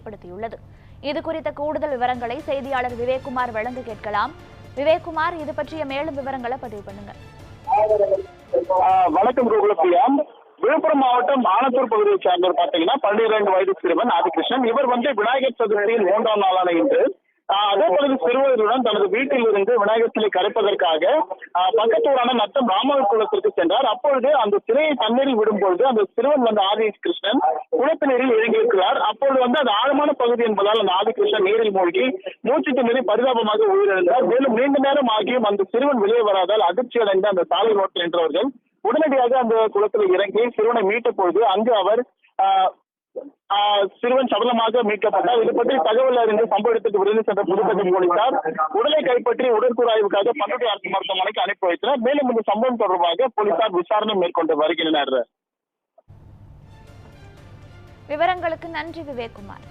ஏற்படுத்தியுள்ளது இது குறித்த கூடுதல் விவரங்களை செய்தியாளர் விவேக்குமார் வழங்க கேட்கலாம். விவேக்குமார் இது பற்றிய மேலும் விவரங்களை பதிவு பண்ணுங்க. வணக்கம் கோகுலப்பிரியா விழுப்புரம் மாவட்டம் ஆனத்தூர் பகுதியை சார்ந்தவர் பாத்தீங்கன்னா பன்னிரண்டு வயது சிறுவன் ஆதிகிருஷ்ணன். இவர் வந்து விநாயகர் சதுர்த்தியின் மூன்றாம் நாளான இன்று அதே பகுதி சிறுவர்களுடன் தனது வீட்டில் இருந்து விநாயகர் சிலை கரைப்பதற்காக ஆஹ் பக்கத்தூரான நத்தம் ராமர் குளத்திற்கு சென்றார். அப்பொழுது அந்த சிலையை தண்ணீரில் விடும்பொழுது அந்த சிறுவன் வந்து ஆதி கிருஷ்ணன் குளத்தினரில் இறங்கியிருக்கிறார் அப்பொழுது வந்து அது ஆழமான பகுதி என்பதால் அந்த ஆதி கிருஷ்ணன் நீரில் மூழ்கி மூச்சு திணறி பரிதாபமாக உயிரிழந்தார். மேலும் நீண்ட நேரம் ஆகியும் அந்த சிறுவன் வெளியே வராதால் அதிர்ச்சி அடைந்த அந்த சாலை ரோட்டில் என்றவர்கள் உடனடியாக அந்த குளத்தில் இறங்கி சிறுவனை மீட்ட பொழுது அங்கு அவர் ஆஹ், சிறுவன் சபலமாக மீட்கப்பட்டார். இது பற்றி தகவல் அறிந்து சம்பவ இடத்துக்கு விரைந்து சென்ற புதுப்பதி போலீசார் உடலை கைப்பற்றி உடற்கூறாய்வுக்காக பண்ருட்டி அரசு மருத்துவமனைக்கு அனுப்பி வைத்தனர். மேலும் இந்த சம்பவம் தொடர்பாக போலீசார் விசாரணை மேற்கொண்டு வருகின்றனர். விவரங்களுக்கு நன்றி விவேக்குமார்